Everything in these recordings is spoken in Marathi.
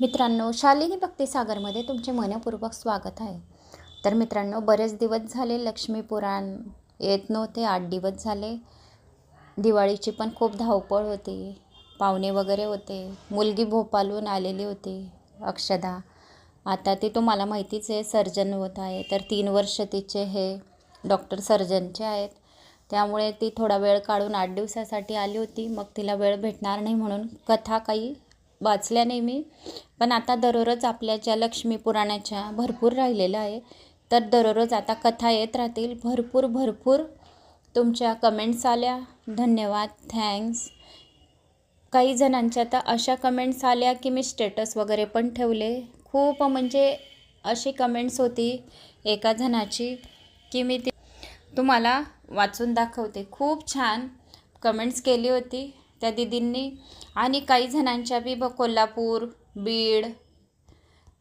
मित्रांनो शालिनी भक्तिसागरमध्ये तुमचे मनपूर्वक स्वागत आहे. तर मित्रांनो बरेच दिवस झाले लक्ष्मीपुराण येत नव्हते आठ दिवस झाले. दिवाळीची पण खूप धावपळ होती. पाहुणे वगैरे होते. मुलगी भोपालहून आलेली होती अक्षदा. आता ती तुम्हाला माहितीच आहे सर्जन होत आहे. तर तीन वर्ष तिचे हे डॉक्टर सर्जनचे आहेत. त्यामुळे ती थोडा वेळ काढून आठ दिवसासाठी आली होती. मग तिला वेळ भेटणार नाही म्हणून कथा काही वाचल्या नाही मी. पण आता दररोज आपल्या ज्या लक्ष्मी पुराणाच्या भरपूर राहिलेल्या आहे. तर दररोज आता कथा येत राहतील. भरपूर भरपूर तुमच्या कमेंट्स आल्या. धन्यवाद. थँक्स काही जणांच्या तर अशा कमेंट्स आल्या की मी स्टेटस वगैरे पण ठेवले. खूप म्हणजे अशी कमेंट्स होती एका जणाची की मी ती तुम्हाला वाचून दाखवते. खूप छान कमेंट्स केली होती. त्या दिदींनी आणि काही जणांच्या बी ब कोल्हापूर बीड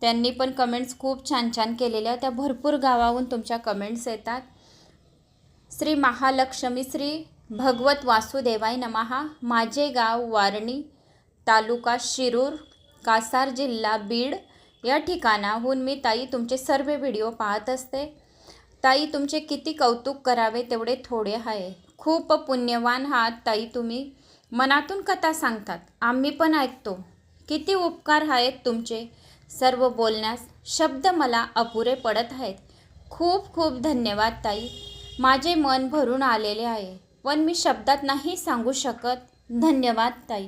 त्यांनी पण कमेंट्स खूप छान छान केलेल्या त्या भरपूर गावाहून तुमच्या कमेंट्स येतात. श्री महालक्ष्मी श्री भगवत वासुदेवाय नमहा माझे गाव वारणी तालुका शिरूर कासार जिल्हा बीड. या ठिकाणाहून मी ताई तुमचे सर्व व्हिडिओ पाहत असते. ताई तुमचे किती कौतुक करावे तेवढे थोडे आहे. खूप पुण्यवान आहात ताई तुम्ही. मनातून कथा सांगतात. आम्ही पण ऐकतो. किती उपकार आहेत तुमचे. सर्व बोलण्यास शब्द मला अपुरे पडत आहेत. खूप खूप धन्यवाद ताई. माझे मन भरून आलेले आहे. पण मी शब्दात नाही सांगू शकत. धन्यवाद ताई.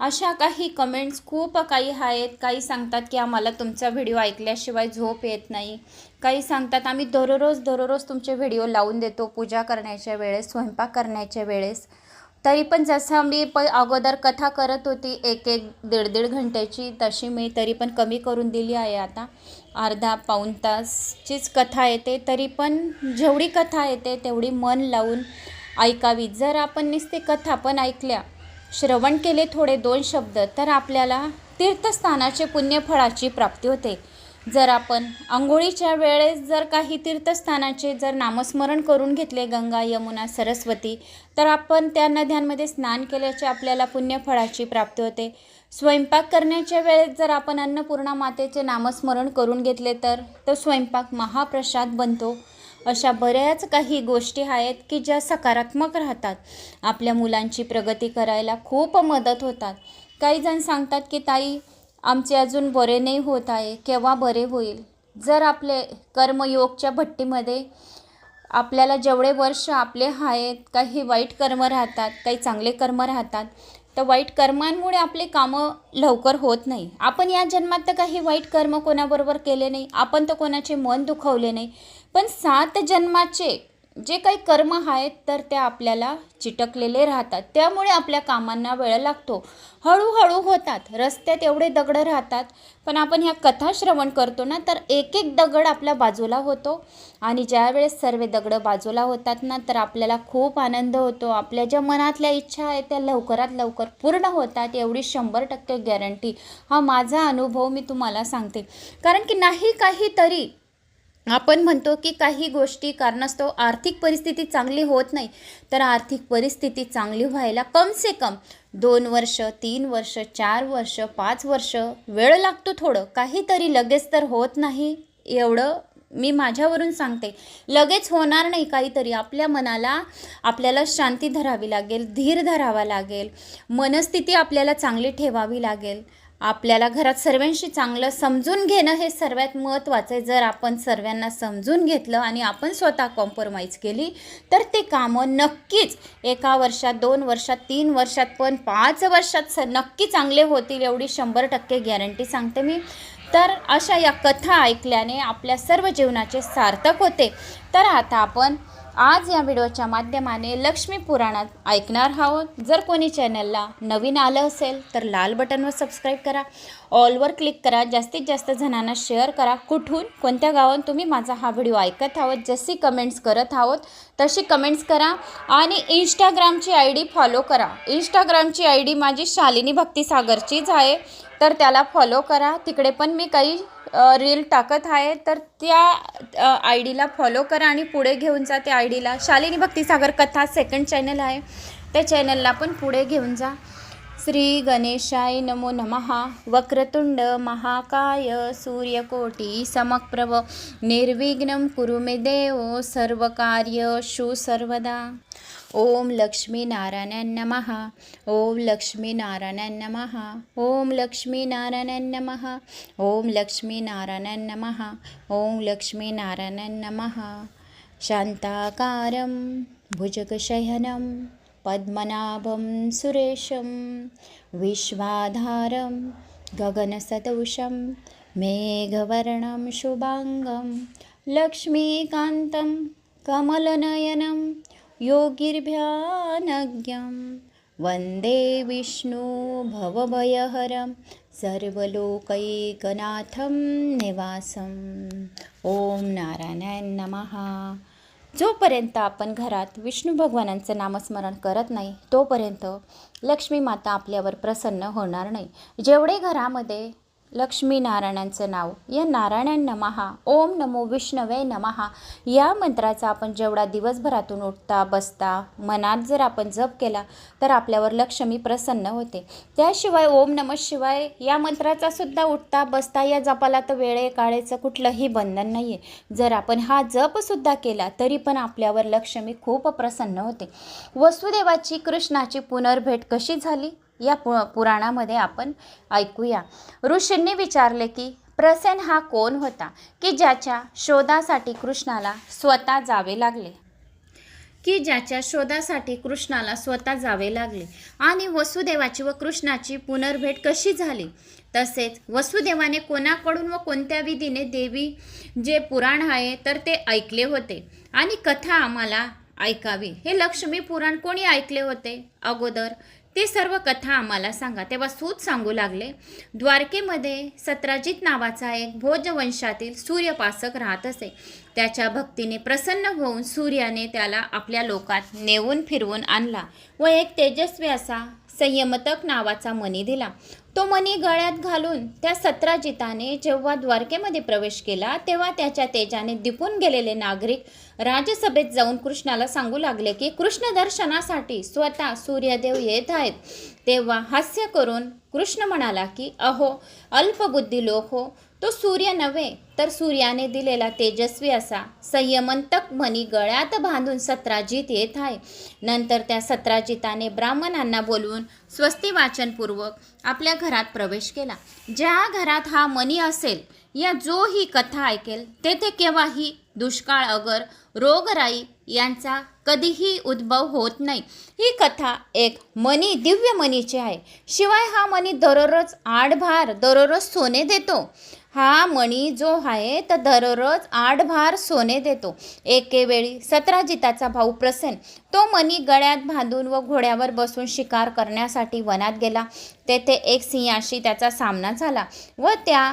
अशा काही कमेंट्स खूप काही आहेत. काही सांगतात की आम्हाला तुमचा व्हिडिओ ऐकल्याशिवाय झोप येत नाही. काही सांगतात आम्ही दररोज दररोज तुमचे व्हिडिओ लावून देतो. पूजा करण्याच्या वेळेस स्वयंपाक करण्याच्या वेळेस. तरी पण जसं मी प अगोदर कथा करत होती एक एक दीड दीड घंट्याची तशी मी तरी पण कमी करून दिली आहे आता. अर्धा पाऊण तासचीच कथा येते तरी पण जेवढी कथा येते तेवढी मन लावून ऐकावी. जर आपण नुसती कथा पण ऐकल्या श्रवण केले थोडे दोन शब्द तर आपल्याला तीर्थस्थानाचे पुण्यफळाची प्राप्ती होते. जर आपण आंघोळीच्या वेळेस जर काही तीर्थस्थानाचे जर नामस्मरण करून घेतले गंगा यमुना सरस्वती तर आपण त्या नद्यांमध्ये स्नान केल्याचे आपल्याला पुण्यफळाची प्राप्ती होते. स्वयंपाक करण्याच्या वेळेस जर आपण अन्नपूर्णा मातेचे नामस्मरण करून घेतले तर तो स्वयंपाक महाप्रसाद बनतो. अशा बऱ्याच काही गोष्टी आहेत की ज्या सकारात्मक राहतात. आपल्या मुलांची प्रगती करायला खूप मदत होतात. काही जण सांगतात की ताई आमचे अजून बरे नाही होत आहे केव्हा बरे होईल? जर आपले कर्मयोगच्या भट्टीमध्ये आपल्याला जेवढे वर्ष आपले आहेत काही वाईट कर्म राहतात काही चांगले कर्म राहतात तर वाईट कर्मांमुळे आपले कामं लवकर होत नाही. आपण या जन्मात तर काही वाईट कर्म कोणाबरोबर केले नाही आपण तर कोणाचे मन दुखवले नाही. पण सात जन्माचे जे काही कर्म आहेत तर ते आपल्याला चिटकलेले राहतात. त्यामुळे आपल्या कामांना वेळ लागतो. हळूहळू होतात. रस्त्यात एवढे दगड राहतात. पण आपण ह्या कथा श्रवण करतो ना तर एक एक दगड आपल्या बाजूला होतो. आणि ज्यावेळेस सर्व दगड बाजूला होतात ना तर आपल्याला खूप आनंद होतो. आपल्या ज्या मनातल्या इच्छा आहेत त्या लवकरात लवकर पूर्ण होतात. एवढी शंभर टक्के गॅरंटी हा माझा अनुभव मी तुम्हाला सांगते. कारण की नाही काहीतरी आपण म्हणतो की काही गोष्टी कारणास्तव आर्थिक परिस्थिती चांगली होत नाही तर आर्थिक परिस्थिती चांगली व्हायला कमसे कम दोन वर्ष तीन वर्ष चार वर्ष पाच वर्ष वेळ लागतो थोडं. काहीतरी लगेच तर होत नाही एवढं मी माझ्यावरून सांगते. लगेच होणार नाही काहीतरी. आपल्या मनाला आपल्याला शांती धरावी लागेल धीर धरावा लागेल. मनस्थिती आपल्याला चांगली ठेवावी लागेल. आपल्याला घरात सर्वांशी चांगलं समजून घेणं हे सर्वात महत्त्वाचं आहे. जर आपण सर्वांना समजून घेतलं आणि आपण स्वतः कॉम्प्रोमाइज केली तर ते कामं नक्कीच एका वर्षात दोन वर्षात तीन वर्षात पण पाच वर्षात स नक्की चांगले होतील एवढी शंभर टक्के गॅरंटी सांगते मी. तर अशा या कथा ऐकल्याने आपल्या सर्व जीवनाचे सार्थक होते. तर आता आपण आज या व्हिडिओच्या माध्यमाने लक्ष्मी पुराणात ऐकणार आहोत. जर कोणी चॅनलला नवीन आलं असेल तर लाल बटनवर सबस्क्राईब करा. ऑलवर क्लिक करा. जास्तीत जास्त जणांना शेअर करा. कुठून कोणत्या गावात तुम्ही माझा हा व्हिडिओ ऐकत आहोत जशी कमेंट्स करत आहोत तशी कमेंट्स करा. आणि इंस्टाग्रामची आय डी फॉलो करा. इंस्टाग्रामची आय डी माझी शालिनी भक्तिसागरचीच आहे. तर त्याला फॉलो करा. तिकडे पण मी काही रील टाकत आहे तर त्या आय डीला फॉलो करा आणि पुढे घेऊन जा त्या आय डीला शालिनी भक्तिसागर कथा सेकंड चॅनल आहे. त्या चॅनलला पण पुढे घेऊन जा. श्री गणेशाय नमो नमः वक्रतुंड महाकाय सूर्यकोटी समप्रभ. निर्विघ्नम कुरु मे देव. सर्वकार्यषु सर्वदा. ओम लक्ष्मीनारायणाय नमः। ओम लक्ष्मीनारायणाय नमः। ओम लक्ष्मीनारायणाय नमः। ओम लक्ष्मीनारायणाय नमः। ओम लक्ष्मीनारायणाय नमः। शान्ताकारं भुजगशयनं पद्मनाभं सुरेशं विश्वाधारं गगनसदोषं मेघवर्णं शुभाङ्गं लक्ष्मीकान्तं कमलनयनं योगिर्भ्यानज्ञं वन्दे विष्णु भवभयहरं सर्वलोकैकनाथं निवासम्। ओम नारायणाय नमः। जोपर्यंत आपण घरात विष्णू भगवानांचं नामस्मरण करत नाही तोपर्यंत लक्ष्मी माता आपल्यावर प्रसन्न होणार नाही. जेवढे घरामध्ये लक्ष्मीनारायणांचं नाव. या नारायण नमहा. ओम नमो विष्णवे नमहा. या मंत्राचा आपण जेवढा दिवसभरातून उठता बसता मनात जर आपण जप केला तर आपल्यावर लक्ष्मी प्रसन्न होते. त्याशिवाय ओम नम शिवाय या मंत्राचा सुद्धा उठता बसता या जपाला तर वेळे काळेचं कुठलंही बंधन नाही आहे जर आपण हा जपसुद्धा केला तरी पण आपल्यावर लक्ष्मी खूप प्रसन्न होते. वसुदेवाची कृष्णाची पुनर्भेट कशी झाली? या पु पुराणामध्ये आपण ऐकूया. ऋषींनी विचारले की प्रसेन हा कोण होता की ज्याच्या शोधासाठी कृष्णाला स्वतः जावे लागले? की ज्याच्या शोधासाठी कृष्णाला स्वतः जावे लागले? आणि वसुदेवाची व कृष्णाची पुनर्भेट कशी झाली? तसेच वसुदेवाने कोणाकडून व कोणत्या विधीने देवी जे पुराण आहे तर ते ऐकले होते. आणि कथा आम्हाला ऐकावी. हे लक्ष्मी पुराण कोणी ऐकले होते? अगोदर ते सर्व कथा आम्हाला सांगा. तेव्हा सूत सांगू लागले द्वारकेमध्ये सत्राजित नावाचा एक भोजवंशातील सूर्यपासक राहत असे. त्याच्या भक्तीने प्रसन्न होऊन सूर्याने त्याला आपल्या लोकात नेऊन फिरवून आणला व एक तेजस्वी असा संयमतक नावाचा मणी दिला. तो मणी गळ्यात घालून त्या सत्राजिताने जेव्हा द्वारकेमध्ये प्रवेश केला तेव्हा त्याच्या तेजाने दिपून गेलेले नागरिक राजसभेत जाऊन कृष्णाला सांगू लागले की कृष्ण दर्शनासाठी स्वतः सूर्यदेव येत आहेत. तेव्हा हास्य करून कृष्ण म्हणाला की अहो अल्पबुद्धी लोक हो तो सूर्य नव्हे तर सूर्याने दिलेला तेजस्वी असा. संयमंतक म्हणी गळ्यात बांधून सत्राजित येत आहे. नंतर त्या सत्राजिताने ब्राह्मणांना बोलवून स्वस्ती वाचनपूर्वक आपल्या घरात प्रवेश केला. ज्या घरात हा मणी असेल या जो ही कथा ऐकेल तेथे केव्हाही दुष्काळ अगर रोगराई यांचा कधीही उद्भव होत नाही. ही कथा एक मनी दिव्य मनीची आहे. शिवाय हा मनी दररोज आडभार दररोज सोने देतो. हा मणी जो आहे तर दररोज आठ भार सोने देतो. एकेवेळी सत्राजिताचा सतराजिताचा भाऊ प्रसन्न. तो मणी गळ्यात बांधून व घोड्यावर बसून शिकार करण्यासाठी वनात गेला. तेथे एक सिंहाशी त्याचा सामना झाला व त्या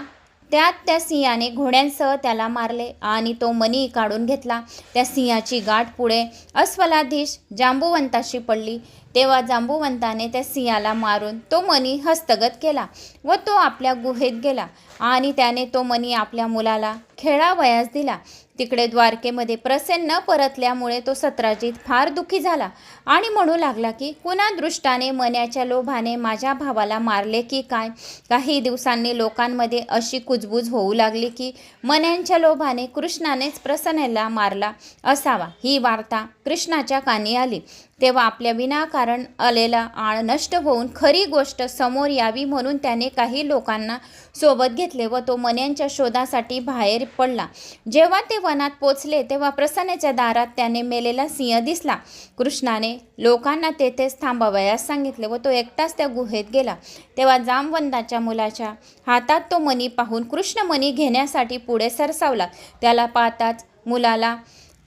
त्यात त्या सिंहाने घोड्यांसह त्याला मारले आणि तो मणी काढून घेतला. त्या सिंहाची गाठ पुढे अस्वलाधीश जांबुवंताशी पडली. तेव्हा जांबुवंताने त्या सिंहाला मारून तो मणी हस्तगत केला व तो आपल्या गुहेत गेला आणि त्याने तो मणी आपल्या मुलाला खेळावयास दिला. तिकडे द्वारकेमध्ये प्रसन्न न परतल्यामुळे तो सत्राजित फार दुःखी झाला आणि म्हणू लागला की कुणा दृष्टाने मन्याच्या लोभाने माझ्या भावाला मारले की काय? काही दिवसांनी लोकांमध्ये अशी कुजबूज होऊ लागली की मन्यांच्या लोभाने कृष्णानेच प्रसन्नला मारला असावा. ही वार्ता कृष्णाच्या कानी आली. तेव्हा आपल्या विनाकारण आलेला आळ नष्ट होऊन खरी गोष्ट समोर यावी म्हणून त्याने काही लोकांना सोबत घेतले व तो मन्यांच्या शोधासाठी बाहेर पडला. जेव्हा ते वनात पोचले तेव्हा प्रसन्नच्या दारात त्याने मेलेला सिंह दिसला. कृष्णाने लोकांना तेथेच थांबावयास सांगितले व तो एकटाच त्या गुहेत गेला. तेव्हा जामवंदाच्या मुलाच्या हातात तो मणी पाहून कृष्ण मणी घेण्यासाठी पुढे सरसावला. त्याला पाहताच मुलाला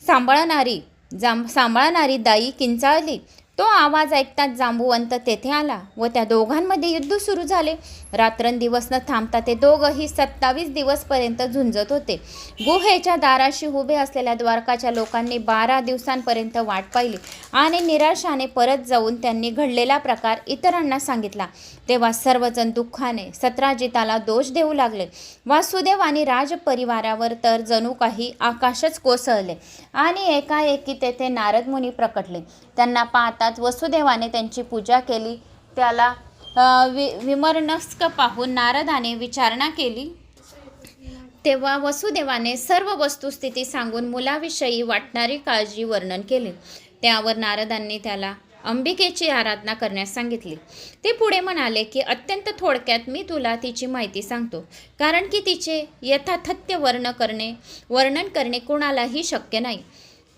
सांभाळणारी जांब सांभाळणारी दाई किंचाळली. तो आवाज ऐकताच जांबुवंत तेथे आला व त्या दोघांमध्ये युद्ध सुरू झाले. रात्रंदिवस न थांबता ते दोघंही सत्तावीस दिवसपर्यंत झुंजत होते. गुहेच्या दाराशी उभे असलेल्या द्वारकाच्या लोकांनी बारा दिवसांपर्यंत वाट पाहिली आणि निराशाने परत जाऊन त्यांनी घडलेला प्रकार इतरांना सांगितला. तेव्हा सर्वजण दुःखाने सत्राजिताला दोष देऊ लागले. वासुदेव आणि राजपरिवारावर तर जणू काही आकाशच कोसळले आणि एकाएकी तेथे नारद मुनी प्रकटले. त्यांना पाहताच वसुदेवाने त्यांची पूजा केली. त्याला वि विमर्नस्क पाहून नारदाने विचारणा केली. तेव्हा वसुदेवाने सर्व वस्तुस्थिती सांगून मुलाविषयी वाटणारी काळजी वर्णन केले. त्यावर नारदांनी त्याला अंबिकेची आराधना करण्यास सांगितली. ते पुढे म्हणाले की अत्यंत थोडक्यात मी तुला तिची माहिती सांगतो. कारण की तिचे यथाथत्य वर्ण करणे वर्णन करणे कोणालाही शक्य नाही.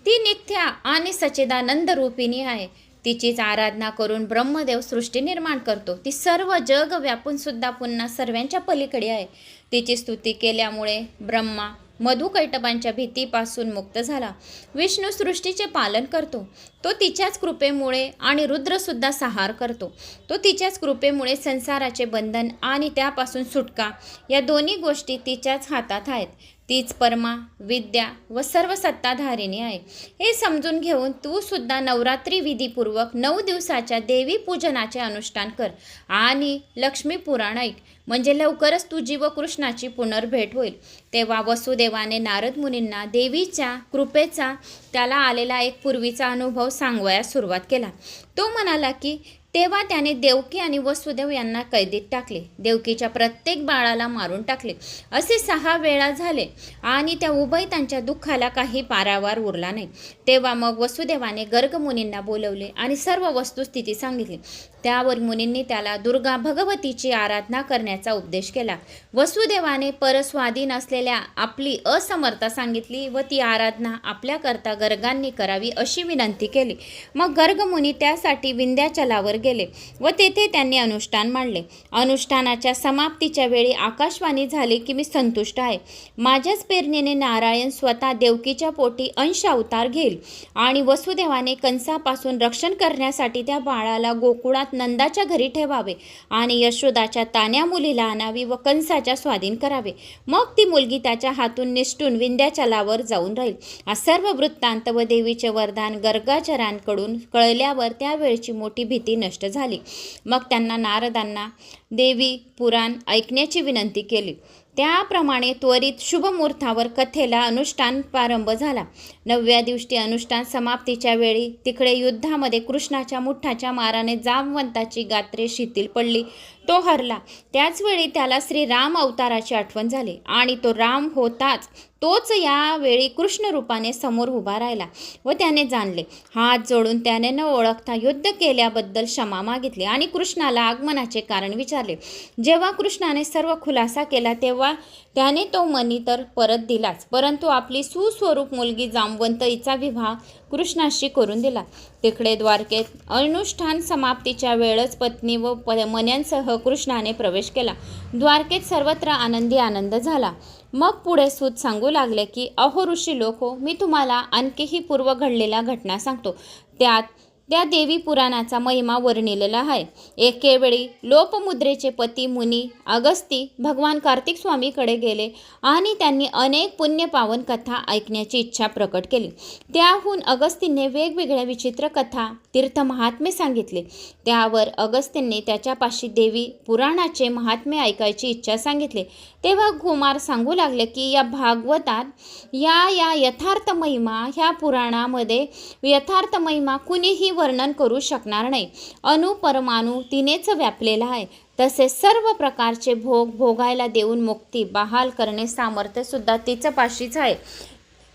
ती नित्या आणि सच्चिदानंद रूपिणी आहे. तिचीच आराधना करून ब्रह्मदेव सृष्टी निर्माण करतो. ती सर्व जग व्यापून सुद्धा पुन्हा सर्वांच्या पलीकडे आहे. तिची स्तुती केल्यामुळे ब्रह्मा मधुकैटबांच्या भीतीपासून मुक्त झाला. विष्णू सृष्टीचे पालन करतो. तो तिच्याच कृपेमुळे आणि रुद्रसुद्धा सहार करतो. तो तिच्याच कृपेमुळे संसाराचे बंधन आणि त्यापासून सुटका या दोन्ही गोष्टी तिच्याच हातात आहेत. तीच परमा विद्या व सर्व सत्ताधारिणी आहे. हे समजून घेऊन तू सुद्धा नवरात्री विधीपूर्वक नऊ दिवसाच्या देवी पूजनाचे अनुष्ठान कर आणि लक्ष्मी पुराण ऐक. म्हणजे लवकरच तुझी व कृष्णाची पुनर्भेट होईल. तेव्हा वसुदेवाने नारद मुनींना देवीच्या कृपेचा त्याला आलेला एक पूर्वीचा अनुभव सांगवायला सुरुवात केला. तो म्हणाला की तेव्हा त्याने देवकी आणि वसुदेव यांना कैदीत टाकले. देवकीच्या प्रत्येक बाळाला मारून टाकले. असे सहा वेळा झाले आणि त्या उभयतांच्या दुःखाला काही पारावार उरला नाही. तेव्हा मग वसुदेवाने गर्गमुनींना बोलवले आणि सर्व वस्तुस्थिती सांगितली. त्यावर मुनींनी त्याला दुर्गा भगवतीची आराधना करण्याचा उपदेश केला. वसुदेवाने परस्वाधीन असलेल्या आपली असमर्था सांगितली व ती आराधना आपल्याकरता गर्गांनी करावी अशी विनंती केली. मग गर्गमुनी त्यासाठी विंध्याचलावर गेले व तेथे त्यांनी अनुष्ठान मांडले. अनुष्ठानाच्या समाप्तीच्या वेळी आकाशवाणी झाली की मी संतुष्ट आहे. माझ्याच पेरणीने नारायण स्वतः देवकीच्या पोटी अंश अवतार घेईल आणि वसुदेवाने कंसापासून रक्षण करण्यासाठी त्या बाळाला गोकुळात नंदाच्या घरी ठेवावे आणि यशोदाच्या तान्या मुलीला आणावी व कंसाच्या स्वाधीन करावे. मग ती मुलगी त्याच्या हातून निष्ठून विंध्याचलावर जाऊन राहील. हा सर्व वृत्तांत व देवीचे वरदान गर्गाचरांकडून कळल्यावर त्यावेळची मोठी भीती नष्ट झाली. मग त्यांना नारदांना देवी पुराण ऐकण्याची विनंती केली. त्याप्रमाणे त्वरित शुभमुहूर्तावर कथेला अनुष्ठान प्रारंभ झाला. नवव्या दिवशी अनुष्ठान समाप्तीच्या वेळी तिकडे युद्धामध्ये कृष्णाच्या मुठाच्या माराने जामवंताची गात्रे शिथिल पडली. तो हरला. त्याचवेळी त्याला श्री राम अवताराची आठवण झाली आणि तो राम होताच तोच यावेळी कृष्णरूपाने समोर उभा राहिला व त्याने जाणले. हात जोडून त्याने न ओळखता युद्ध केल्याबद्दल क्षमा मागितली आणि कृष्णाला आगमनाचे कारण विचारले. जेव्हा कृष्णाने सर्व खुलासा केला तेव्हा त्याने तो मनी तर परत दिलाच परंतु आपली सुस्वरूप मुलगी जामवंत हिचा विवाह कृष्णाशी करून दिला. तिकडे द्वारकेत अनुष्ठान समाप्तीच्या वेळच पत्नी व प मन्यांसह कृष्णाने प्रवेश केला. द्वारकेत सर्वत्र आनंदी आनंद झाला. मग पुढे सूत सांगू लागले की अहो ऋषी लोक हो मी तुम्हाला आणखीही पूर्व घडलेल्या घटना सांगतो. त्यात त्या देवी पुराणाचा महिमा वर्णिलेला आहे. एकेवेळी लोपमुद्रेचे पती मुनी अगस्ती भगवान कार्तिक स्वामीकडे गेले आणि त्यांनी अनेक पुण्यपावन कथा ऐकण्याची इच्छा प्रकट केली. त्याहून अगस्तीने वेगवेगळ्या विचित्र कथा तीर्थ महात्मे सांगितले. त्यावर अगस्तींनी त्याच्यापाशी देवी पुराणाचे महात्मे ऐकायची इच्छा सांगितले. तेव्हा कुमार सांगू लागले की या भागवतात या या यथार्थ महिमा ह्या पुराणामध्ये यथार्थ महिमा कुणीही वर्णन करू शकणार नाही. अणुपरमाणू तिनेच व्यापलेला आहे. तसे सर्व प्रकारचे भोग भोगायला देऊन मुक्ती बहाल करणे सामर्थ्यसुद्धा तिचं पाशीच आहे.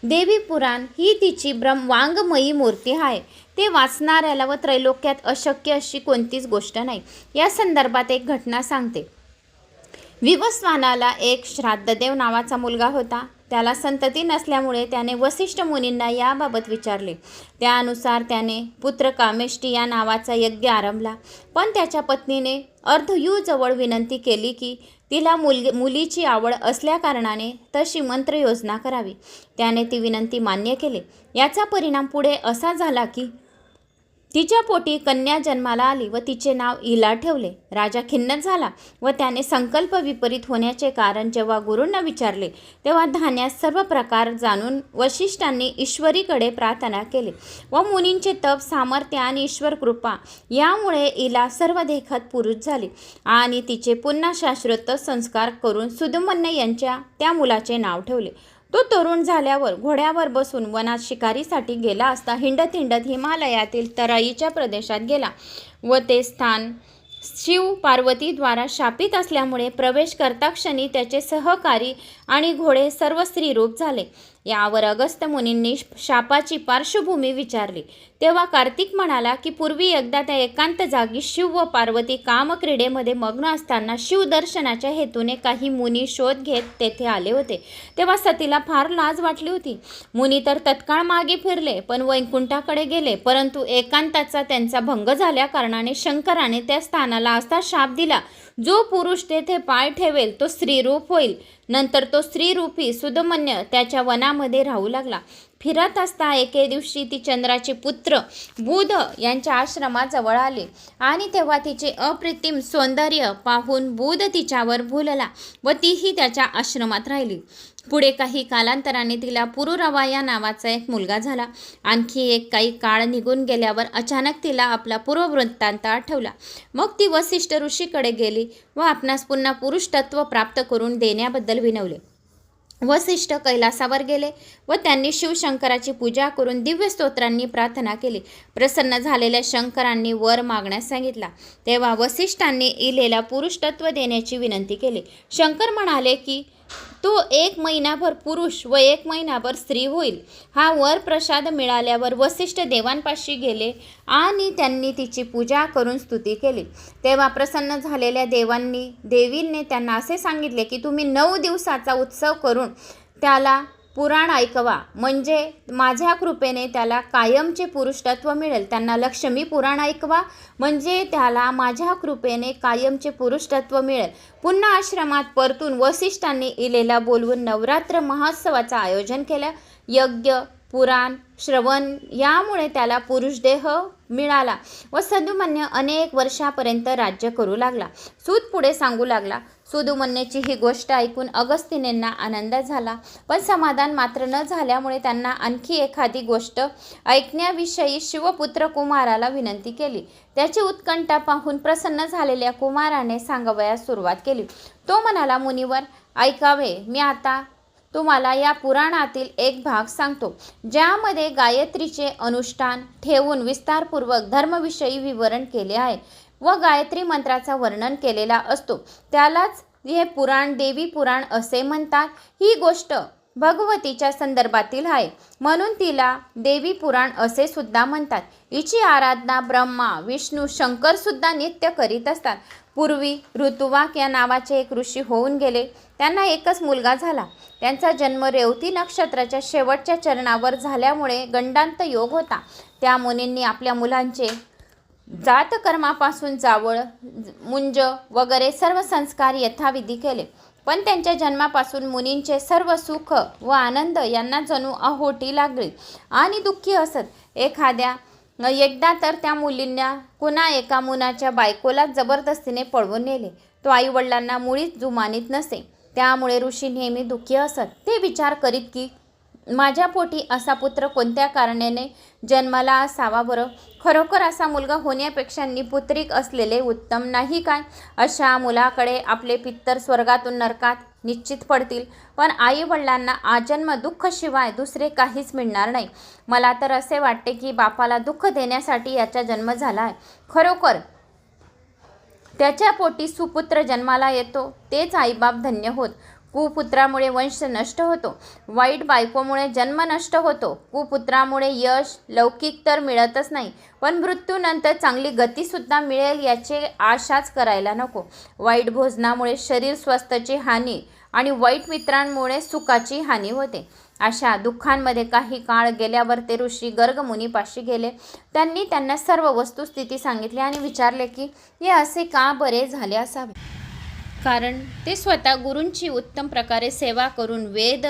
देवी पुराण ही तिची ब्रह्मवांगमयी मूर्ती आहे. ते वाचणाऱ्याला व त्रैलोक्यात अशक्य अशी कोणतीच गोष्ट नाही. या संदर्भात एक घटना सांगते. विवस्वानाला एक श्राद्धदेव नावाचा मुलगा होता. त्याला संतती नसल्यामुळे त्याने वसिष्ठ मुनींना याबाबत विचारले. त्यानुसार त्याने पुत्र कामेष्टी या नावाचा यज्ञ आरंभला. पण त्याच्या पत्नीने अर्धयूजवळ विनंती केली की तिला मुलगी मुलीची आवड असल्याकारणाने तशी मंत्रयोजना करावी. त्याने ती विनंती मान्य केली. याचा परिणाम पुढे असा झाला की तिच्या पोटी कन्या जन्माला आली व तिचे नाव इला ठेवले. राजा खिन्न झाला व त्याने संकल्प विपरीत होण्याचे कारण जेव्हा गुरूंना विचारले तेव्हा धान्यास सर्व प्रकार जाणून वशिष्ठांनी ईश्वरीकडे प्रार्थना केली व मुनींचे तप सामर्थ्य आणि ईश्वर कृपा यामुळे इला सर्व देखत पुरुष झाली आणि तिचे पुन्हा शाश्वत संस्कार करून सुदुमन्य यांच्या त्या मुलाचे नाव ठेवले. तो तरुण झाल्यावर घोड्यावर बसून वनात शिकारीसाठी गेला असता हिंडत हिंडत हिमालयातील तराईच्या प्रदेशात गेला व ते स्थान शिव पार्वतीद्वारा शापित असल्यामुळे प्रवेश करता क्षणी त्याचे सहकारी आणि घोडे सर्व स्त्रीरूप झाले. यावर अगस्त मुनींनी शापाची पार्श्वभूमी विचारली. तेव्हा कार्तिक म्हणाला की पूर्वी एकदा त्या एकांत जागी शिव व पार्वती कामक्रीडेमध्ये मग्न असताना शिवदर्शनाच्या हेतूने काही मुनी शोध घेत तेथे आले होते. तेव्हा सतीला फार लाज वाटली होती. मुनी तर तत्काळ मागे फिरले पण वैकुंठाकडे गेले. परंतु एकांताचा त्यांचा भंग झाल्या कारणाने शंकराने त्या स्थानाला असा शाप दिला जो पुरुष तेथे पाय ठेवेल तो स्त्रीरूप होईल. नंतर तो स्त्रीरूपी सुदमन्य त्याच्या वनामध्ये राहू लागला. फिरत असता एके दिवशी ती चंद्राचे पुत्र बुध यांच्या आश्रमाजवळ आले. आणि तेव्हा तिचे अप्रतिम सौंदर्य पाहून बुध तिच्यावर भुलला व तीही त्याच्या आश्रमात राहिली. पुढे काही कालांतराने तिला पुरुरवा या नावाचा एक मुलगा झाला. आणखी एक काही काळ निघून गेल्यावर अचानक तिला आपला पूर्ववृत्तांत आठवला. मग ती वसिष्ठ ऋषीकडे गेली व आपणास पुन्हा पुरुष तत्व प्राप्त करून देण्याबद्दल विनवले. वसिष्ठ कैलासावर गेले व त्यांनी शिवशंकराची पूजा करून दिव्य स्तोत्रांनी प्रार्थना केली. प्रसन्न झालेल्या शंकरांनी वर मागण्यास सांगितला. तेव्हा वसिष्ठांनी इलेला पुरुष तत्व देण्याची विनंती केली. शंकर म्हणाले की तो एक महिनाभर पुरुष व एक महिनाभर स्त्री होईल. हा वर प्रसाद मिळाल्यावर वसिष्ठ देवांपाशी गेले आणि त्यांनी तिची पूजा करून स्तुती केली. तेव्हा प्रसन्न झालेल्या देवांनी देवींनी त्यांना असे सांगितले की तुम्ही नऊ दिवसाचा उत्सव करून त्याला पुराण ऐकवा. म्हणजे माझ्या कृपेने त्याला कायमचे पुरुषत्व मिळेल. त्यांना लक्ष्मी पुराण ऐकवा. म्हणजे त्याला माझ्या कृपेने कायमचे पुरुषत्व मिळेल. पुन्हा आश्रमात परतून वसिष्ठांनी इलेला बोलवून नवरात्र महोत्सवाचं आयोजन केलं. यज्ञ पुराण श्रवण यामुळे त्याला पुरुषदेह मिळाला व सदुमन्य अनेक वर्षापर्यंत राज्य करू लागला. सूत पुढे सांगू लागला सुदुमन्यची ही गोष्ट ऐकून अगस्तिनेंना आनंद झाला. पण समाधान मात्र न झाल्यामुळे त्यांना आणखी एखादी गोष्ट ऐकण्याविषयी शिवपुत्र कुमाराला विनंती केली. त्याची उत्कंठा पाहून प्रसन्न झालेल्या कुमाराने सांगवयास सुरुवात केली. तो म्हणाला मुनीवर ऐकावे. मी आता तुम्हाला या पुराणातील एक भाग सांगतो ज्यामध्ये गायत्रीचे अनुष्ठान ठेवून विस्तारपूर्वक धर्मविषयी विवरण केले आहे व गायत्री मंत्राचा वर्णन केलेला असतो. त्यालाच हे पुराण देवी पुराण असे म्हणतात. ही गोष्ट भगवतीच्या संदर्भातील आहे. म्हणून तिला देवी पुराण असे सुद्धा म्हणतात. हिची आराधना ब्रह्मा विष्णू शंकर सुद्धा नित्य करीत असतात. पूर्वी ऋतुवाक या नावाचे एक ऋषी होऊन गेले. त्यांना एकच मुलगा झाला. त्यांचा जन्म रेवती नक्षत्राच्या शेवटच्या चरणावर झाल्यामुळे गंडांत योग होता. त्या मुनींनी आपल्या मुलांचे जातकर्मापासून जावळ मुंज वगैरे सर्व संस्कार यथाविधी केले. पण त्यांच्या जन्मापासून मुनींचे सर्व सुख व आनंद यांना जणू अहोटी लागली. आणि दुःखी असत. एखाद्या एकदा तर त्या मुलींना कुणा एका मुलाच्या बायकोला जबरदस्तीने पळवून नेले. तो आईवडिलांना मुळीच जुमानीत नसे. त्यामुळे ऋषी नेहमी दुःखी असत. ते विचार करीत की माझ्या पोटी असा पुत्र कोणत्या कारणाने जन्माला असावा बरं? खरोखर असा मुलगा होण्यापेक्षा निपुत्रिक असलेले उत्तम नाही काय? अशा मुलाकडे आपले पित्तर स्वर्गातून नरकात निश्चित पडतील. पण आई वडिलांना आजन्म दुःखशिवाय दुसरे काहीच मिळणार नाही. मला तर असे वाटते की बापाला दुःख देण्यासाठी याचा जन्म झाला आहे खरोखर त्याच्या पोटी सुपुत्र जन्माला येतो तेच आईबाप धन्य होत. कुपुत्रामुळे वंश नष्ट होतो. वाईट बायकोमुळे जन्म नष्ट होतो. कुपुत्रामुळे यश लौकिक तर मिळतच नाही. पण मृत्यूनंतर चांगली गतीसुद्धा मिळेल याचे आशाच करायला नको. वाईट भोजनामुळे शरीर स्वस्थची हानी आणि वाईट मित्रांमुळे सुखाची हानी होते. अशा दुःखांमध्ये काही काळ गेल्यावर ते ऋषी गर्गमुनीपाशी गेले. त्यांनी त्यांना सर्व वस्तुस्थिती सांगितली आणि विचारले की हे असे का बरे झाले असावे? कारण ते स्वतः गुरूंची उत्तम प्रकारे सेवा करून वेद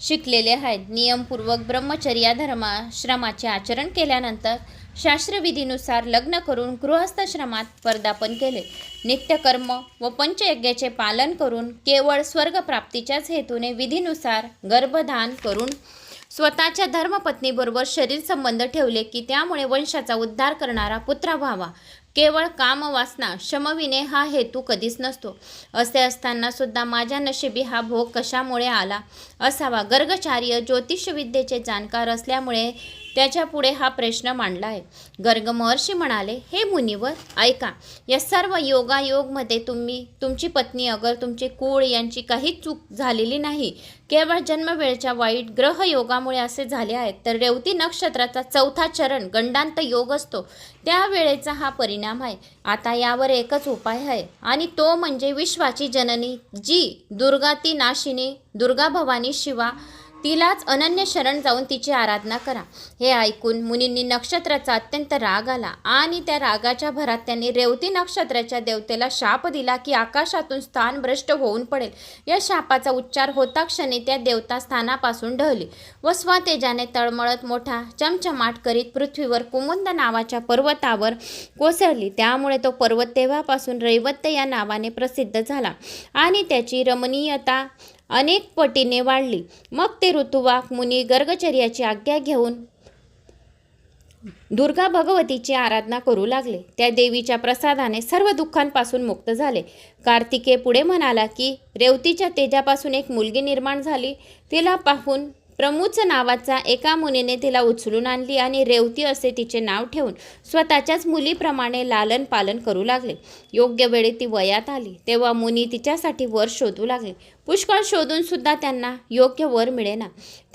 शिकलेले आहेत. नियमपूर्वक ब्रह्मचर्या धर्माश्रमाचे आचरण केल्यानंतर शास्त्रविधीनुसार लग्न करून गृहस्थश्रमात पदार्पण केले. नित्यकर्म व पंचयज्ञाचे पालन करून केवळ स्वर्गप्राप्तीच्याच हेतूने विधीनुसार गर्भधान करून स्वतःच्या धर्मपत्नीबरोबर शरीर संबंध ठेवले की त्यामुळे वंशाचा उद्धार करणारा पुत्र व्हावा. केवळ कामवासना शमविणे हा हेतू कधीच नसतो. असे असताना सुद्धा माझ्या नशिबी हा भोग कशामुळे आला असावा? गर्गचार्य ज्योतिषविद्येचे जाणकार असल्यामुळे त्याच्या पुढे हा प्रश्न मांडला आहे गर्ग महर्षी म्हणाले हे मुनिवर ऐका या सर्व योगायोगमध्ये तुम्ही तुमची पत्नी अगर तुमचे कुळ यांची काहीच चूक झालेली नाही केवळ जन्मवेळच्या वाईट ग्रह योगामुळे असे झाले आहेत तर रेवती नक्षत्राचा चौथा चरण गंडांत योग असतो. त्यावेळेचा हा परिणाम आहे. आता यावर एकच उपाय आहे. आणि तो म्हणजे विश्वाची जननी जी दुर्गा ती नाशिनी दुर्गा भवानी शिवा तिलाच अनन्य शरण जाऊन तिची आराधना करा. हे ऐकून मुनींनी नक्षत्राचा अत्यंत राग आला आणि त्या रागाच्या भरात त्यांनी रेवती नक्षत्राच्या देवतेला शाप दिला की आकाशातून स्थान भ्रष्ट होऊन पडेल. या शापाचा उच्चार होता क्षणी त्या देवता स्थानापासून ढळली. व स्वतेजाने तळमळत मोठा चमचमाट करीत पृथ्वीवर कुमुंद नावाच्या पर्वतावर कोसळली. त्यामुळे तो पर्वत तेव्हापासून रैवत्य या नावाने प्रसिद्ध झाला आणि त्याची रमणीयता अनेक पटीने वाढली. मग ते ऋतुवाक मुनी गर्गचर्याची आज्ञा घेऊन दुर्गा भगवतीची आराधना करू लागले. त्या देवीच्या प्रसादाने सर्व दुःखांपासून मुक्त झाले. कार्तिके पुढे म्हणाला की रेवतीच्या तेजापासून एक मुलगी निर्माण झाली. तिला पाहून प्रमुच नावाचा एका मुनीने तिला उचलून आणली आणि रेवती असे तिचे नाव ठेवून स्वतःच्याच मुलीप्रमाणे लालन पालन करू लागले. योग्य वेळी ती वयात आली. तेव्हा मुनी तिच्यासाठी वर शोधू लागले. पुष्कळ शोधून सुद्धा त्यांना योग्य वर मिळेना.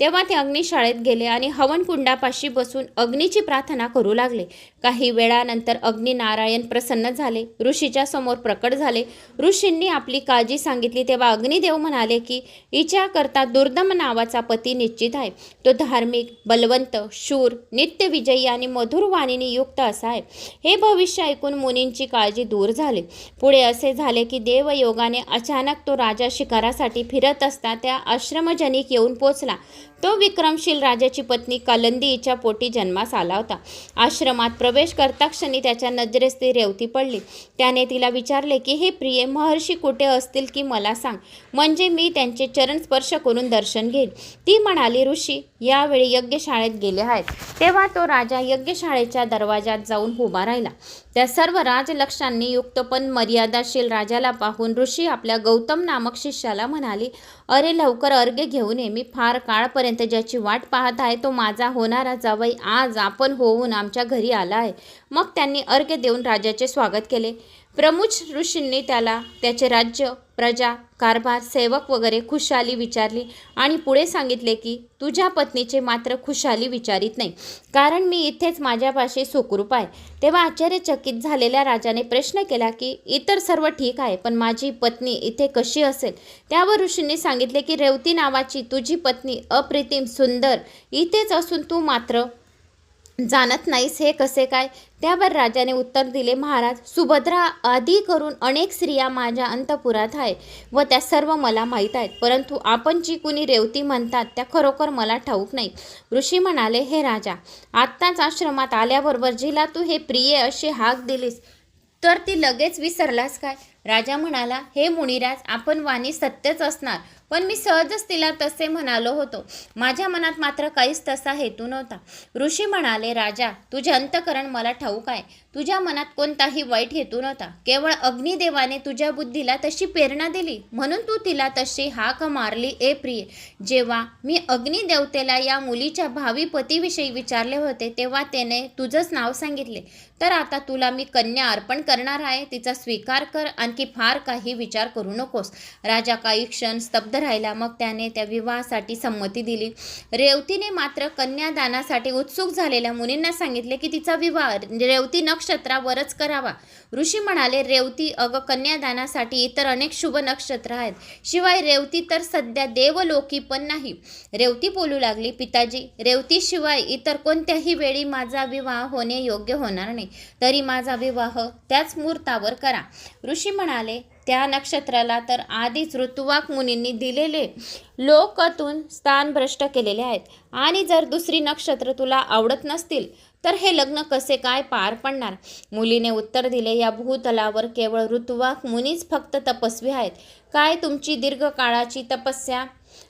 तेव्हा ते अग्निशाळेत गेले आणि हवनकुंडापाशी बसून अग्नीची प्रार्थना करू लागले. काही वेळानंतर अग्निनारायण प्रसन्न झाले. ऋषीच्या समोर प्रकट झाले. ऋषींनी आपली काळजी सांगितली. तेव्हा अग्निदेव म्हणाले की हिच्याकरता दुर्दम नावाचा पती निश्चित आहे. तो धार्मिक बलवंत शूर नित्यविजयी आणि मधुर वाणीने युक्त असा आहे. हे भविष्य ऐकून मुनींची काळजी दूर झाली. पुढे असे झाले की देवयोगाने अचानक तो राजा शिकारासाठी फिरत असता त्या आश्रमजनिक येऊन पोचला. तो विक्रमशील राजाची पत्नी कालंदी हिच्या पोटी जन्मास आला होता. आश्रमात प्रवेश करता क्षणी त्याच्या नजरेस ती रेवती पडली. त्याने तिला विचारले की हे प्रिय महर्षी कुठे असतील की मला सांग. म्हणजे मी त्यांचे चरण स्पर्श करून दर्शन घेईन. ती म्हणाली ऋषी यावेळी यज्ञशाळेत गेले आहेत. तेव्हा तो राजा यज्ञशाळेच्या दरवाजात जाऊन उभा राहिला. त्या सर्व राजलक्षांनी युक्त पण मर्यादाशील राजाला पाहून ऋषी आपल्या गौतम नामक शिष्याला म्हणाली अरे लवकर अर्घ्य घेऊन ये मी फार काळपर्यंत ज्याची वाट पाहत आहे तो माझा होणारा जावई आज आपण होऊन आमच्या घरी आला आहे. मग त्यांनी अर्घ्य देऊन राजाचे स्वागत केले. प्रमुख ऋषींनी त्याला त्याचे राज्य प्रजा कारभार सेवक वगैरे खुशाली विचारली आणि पुढे सांगितले की तुझ्या पत्नीचे मात्र खुशाली विचारित नाही. कारण मी इथेच माझ्यापाशी सुखरूप आहे. तेव्हा आश्चर्यचकित झालेल्या राजाने प्रश्न केला की इतर सर्व ठीक आहे पण माझी पत्नी इथे कशी असेल? त्यावर ऋषींनी सांगितले की रेवती नावाची तुझी पत्नी अप्रितिम सुंदर. इथेच असून तू मात्र जाणत नाहीस हे कसे काय? त्यावर राजाने उत्तर दिले महाराज सुभद्रा आदी करून अनेक स्त्रिया माझ्या अंतपुरात आहे व त्या सर्व मला माहीत आहेत. परंतु आपण जी कुणी रेवती म्हणतात त्या खरोखर मला ठाऊक नाही. ऋषी म्हणाले हे राजा आत्ताच आश्रमात आल्याबरोबर जिला तू हे प्रिय अशी हाक दिलीस. तर ती लगेच विसरलास काय? राजा म्हणाला हे मुनिराज आपण वाणी सत्यच असणार. पण मी सहजच तिला तसे म्हणालो होतो. माझ्या मनात मात्र काहीच तसा हेतू नव्हता. ऋषी म्हणाले राजा तुझे अंतकरण मला ठाऊक आहे. तुझ्या मनात कोणताही वाईट हेतू नव्हता. केवळ अग्निदेवाने तुझ्या बुद्धीला तशी प्रेरणा दिली. म्हणून तू तिला तशी हाक मारली ए प्रिय. जेव्हा मी अग्निदेवतेला या मुलीच्या भावी पतीविषयी विचारले होते तेव्हा त्याने तुझंच नाव सांगितले. तर आता तुला मी कन्या अर्पण करणार आहे. तिचा स्वीकार कर. आणखी फार काही विचार करू नकोस. राजा काही क्षण स्तब्ध राहिला. मग त्याने त्या विवाहासाठी संमती दिली. रेवतीने मात्र कन्यादानासाठी उत्सुक झालेल्या मुनींना सांगितले की तिचा विवाह म्हणजे रेवती नक्षत्रावरच करावा. ऋषी म्हणाले रेवती अगं कन्यादानासाठी इतर अनेक शुभ नक्षत्र आहेत. शिवाय रेवती तर सध्या देवलोकी पण नाही. रेवती बोलू लागली पिताजी रेवतीशिवाय इतर कोणत्याही वेळी माझा विवाह होणे योग्य होणार नाही. तरी माझा विवाह त्याच मुहूर्तावर करा. ऋषी म्हणाले त्या नक्षत्राला तर आधीच ऋतुवाक मुनींनी दिलेले लोकातून स्थान भ्रष्ट केलेले आहेत. आणि जर दुसरी नक्षत्र तुला आवडत नसतील तर हे लग्न कसे काय पार पडणार? मुलीने उत्तर दिले या भूतलावर केवळ ऋतुवाक मुनीच फक्त तपस्वी आहेत. काय तुमची दीर्घकाळाची तपस्या?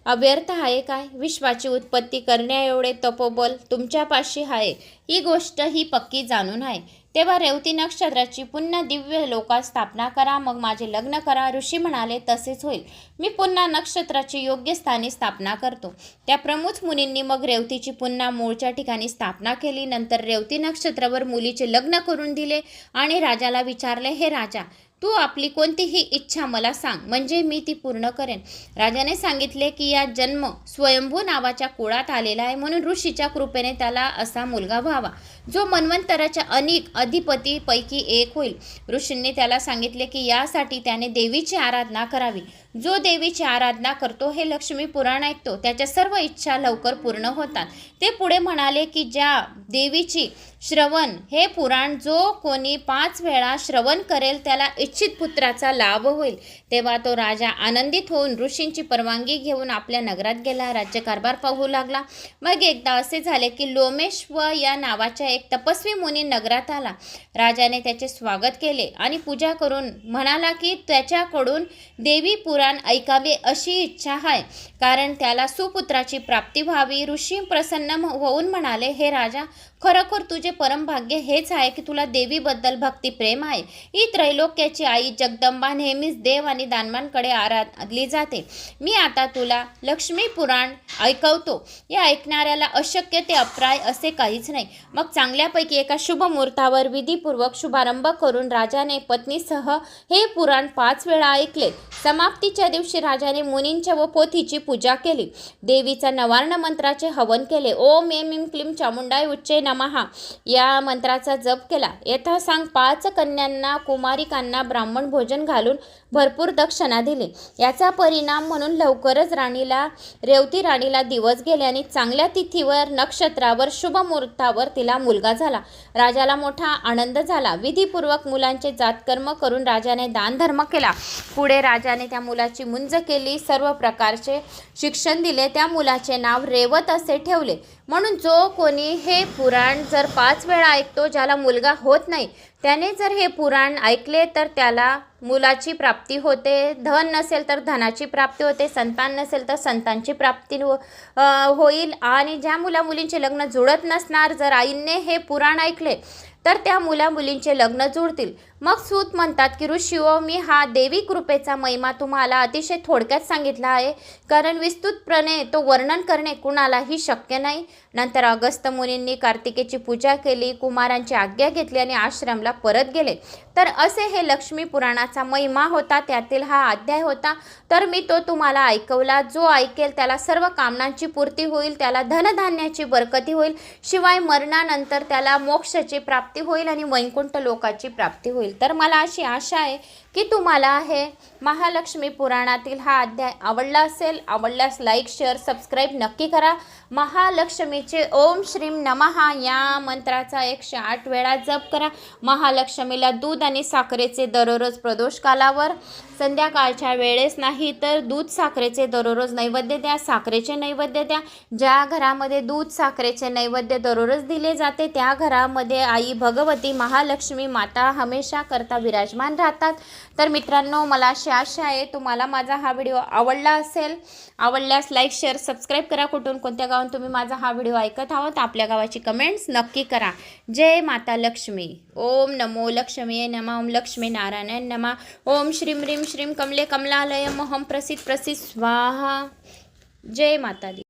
अव्यर्थ आहे काय? विश्वाची उत्पत्ती करण्याएवढे तपोबल तुमच्यापाशी आहे. ही गोष्ट ही पक्की जाणून आहे. तेव्हा रेवती नक्षत्राची पुन्हा दिव्य लोकात स्थापना करा मग माझे लग्न करा ऋषी म्हणाले तसेच होईल. मी पुन्हा नक्षत्राची योग्य स्थानी स्थापना करतो. त्या प्रमुख मुनींनी मग रेवतीची पुन्हा मूळच्या ठिकाणी स्थापना केली. नंतर रेवती नक्षत्रावर मुलीचे लग्न करून दिले आणि राजाला विचारले हे राजा तू आपली कोणतीही इच्छा मला सांग म्हणजे मी ती पूर्ण करेन. राजाने सांगितले की या जन्म स्वयंभू नावाच्या कुळात आलेला आहे म्हणून ऋषीच्या कृपेने त्याला असा मुलगा व्हावा. जो मन्वंतराच्या अनेक अधिपतीपैकी एक होईल. ऋषींनी त्याला सांगितले की यासाठी त्याने देवीची आराधना करावी. जो देवीची आराधना करतो हे लक्ष्मी पुराण ऐकतो त्याच्या सर्व इच्छा लवकर पूर्ण होतात. ते पुढे म्हणाले की ज्या देवीची श्रवण हे पुराण जो कोणी पाच वेळा श्रवण करेल त्याला इच्छित पुत्राचा लाभ होईल. तेव्हा तो राजा आनंदित होऊन ऋषींची परवानगी घेऊन आपल्या नगरात गेला. राज्यकारभार पाहू लागला. मग एकदा असे झाले की लोमेश्व या नावाच्या एक तपस्वी मुनी नगरात आला. राजाने त्याचे स्वागत केले आणि पूजा करून म्हणाला की त्याच्याकडून देवी पुराण ऐकावे अशी इच्छा आहे. कारण त्याला सुपुत्राची प्राप्ती व्हावी. ऋषी प्रसन्न होऊन म्हणाले हे राजा खरोखर तुझे परमभाग्य हेच आहे की तुला देवीबद्दल भक्तीप्रेम आहे. ही त्रैलोक्याची आई जगदंबा नेहमीच देव आणि दानवांकडे आराधली जाते. मी आता तुला लक्ष्मी पुराण ऐकवतो. या ऐकणाऱ्याला अशक्य ते अप्राय असे काहीच नाही. मग चांगल्यापैकी एका शुभ मुहूर्तावर विधीपूर्वक शुभारंभ करून राजाने पत्नीसह हे पुराण पाच वेळा ऐकले. समाप्तीच्या दिवशी राजाने मुनींच्या व पोथीची पूजा केली. देवीचा नवार्ण मंत्राचे हवन केले. ओम एम इम क्लीम चामुंडाय उच्चे नमहा या मंत्राचा जप केला. यथा सांग पाच कन्यांना कुमारिकांना ब्राह्मण भोजन घालून भरपूर दक्षिणा दिली. याचा परिणाम म्हणून लवकरच राणीला रेवती राणीला दिवस गेले आणि चांगल्या तिथीवर नक्षत्रावर शुभ मुहूर्तावर तिला मुलगा झाला. राजाला मोठा आनंद झाला. विधीपूर्वक मुलांचे जातकर्म करून राजाने दानधर्म केला. पुढे राजाने त्या मुलाची मुंज केली. सर्व प्रकारचे शिक्षण दिले. त्या मुलाचे नाव रेवत असे ठेवले. म्हणून जो कोणी हे पुराण जर पाच वेळा ऐकतो ज्याला मुलगा होत नाही त्याने जर हे पुराण ऐकले तर त्याला मुलाची प्राप्ती होते धन नसेल तर धनाची प्राप्ती होते संतान नसेल तर संतांची प्राप्ती हो होईल. आणि ज्या मुला मुलींचे लग्न जुळत नसणार जर आईने हे पुराण ऐकले तर त्या मुला मुलींचे लग्न जुळतील. मग सूत म्हणतात की ऋषिओ मी हा देवी कृपेचा महिमा तुम्हाला अतिशय थोडक्यात सांगितला आहे. कारण विस्तृतपणे तो वर्णन करणे कुणालाही शक्य नाही. नंतर अगस्त मुनींनी कार्तिकेची पूजा केली कुमारांची आज्ञा घेतली आणि आश्रमला परत गेले. तर असे हे लक्ष्मी पुराणाचा महिमा होता त्यातील हा अध्याय होता. तर मी तो तुम्हाला ऐकवला. जो ऐकेल त्याला सर्व कामनांची पूर्ती होईल त्याला धनधान्याची बरकती होईल. शिवाय मरणानंतर त्याला मोक्षाची प्राप्ती होईल आणि वैकुंठ लोकाची प्राप्ती होईल. तर मला अशी आशा आहे की तुम्हाला हे महालक्ष्मी पुराणातील हा अध्याय आवडला असेल आवडल्यास लाईक शेअर सबस्क्राईब नक्की करा. महालक्ष्मीचे ओम श्रीम नमहा या मंत्राचा एकशे आठ वेळा जप करा. महालक्ष्मीला दूध आणि साखरेचे दररोज प्रदोष कालावर. संध्याकाळच्या वेळेस नाही तर दूध साखरेचे दररोज नैवेद्य द्या साखरेचे नैवेद्य द्या. ज्या घरामध्ये दूध साखरेचे नैवेद्य दररोज दिले जाते त्या घरामध्ये आई भगवती महालक्ष्मी माता हमेशा करता विराजमान राहतात. तर मित्रांनो मला अशी आशा आहे तुम्हाला माझा हा व्हिडिओ आवडला असेल. आवडल्यास लाईक शेअर सबस्क्राईब करा. कुठून कोणत्या गावात तुम्ही माझा हा व्हिडिओ ऐकत आहोत आपल्या गावाची कमेंट्स नक्की करा. जय माता लक्ष्मी. ओम नमो लक्ष्मी नमा. ओम लक्ष्मी नारायण नमा. ओम श्रीम ह्रीम श्रीम कमले कमलालय मोहम प्रसिद्ध प्रसिद्ध स्वाहा. जय माता दी.